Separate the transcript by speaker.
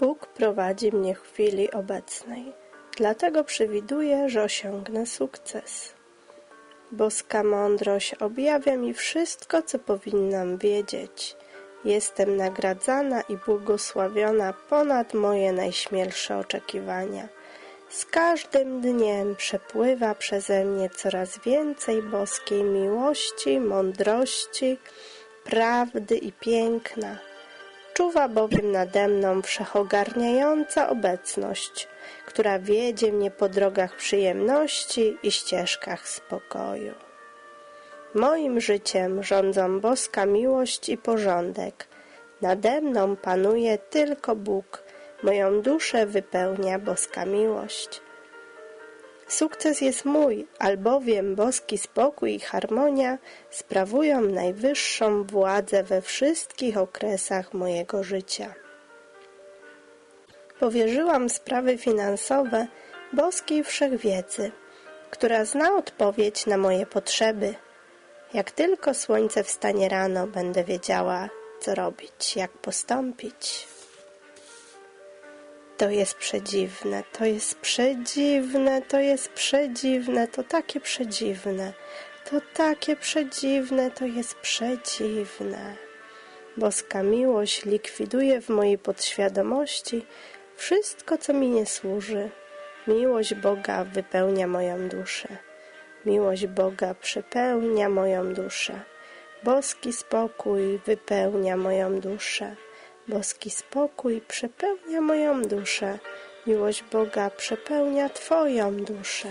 Speaker 1: Bóg prowadzi mnie w chwili obecnej, dlatego przewiduję, że osiągnę sukces. Boska mądrość objawia mi wszystko, co powinnam wiedzieć. Jestem nagradzana i błogosławiona ponad moje najśmielsze oczekiwania. Z każdym dniem przepływa przeze mnie coraz więcej boskiej miłości, mądrości, prawdy i piękna. Czuwa bowiem nade mną wszechogarniająca obecność, która wiedzie mnie po drogach przyjemności i ścieżkach spokoju. Moim życiem rządzą boska miłość i porządek. Nade mną panuje tylko Bóg. Moją duszę wypełnia boska miłość. Sukces jest mój, albowiem boski spokój i harmonia sprawują najwyższą władzę we wszystkich okresach mojego życia. Powierzyłam sprawy finansowe boskiej wszechwiedzy, która zna odpowiedź na moje potrzeby. Jak tylko słońce wstanie rano, będę wiedziała, co robić, jak postąpić. To jest przedziwne, to jest przedziwne, to jest przedziwne, to takie przedziwne, to takie przedziwne, to jest przedziwne. Boska miłość likwiduje w mojej podświadomości wszystko, co mi nie służy. Miłość Boga wypełnia moją duszę. Miłość Boga przepełnia moją duszę. Boski spokój wypełnia moją duszę. Boski spokój przepełnia moją duszę. Miłość Boga przepełnia Twoją duszę.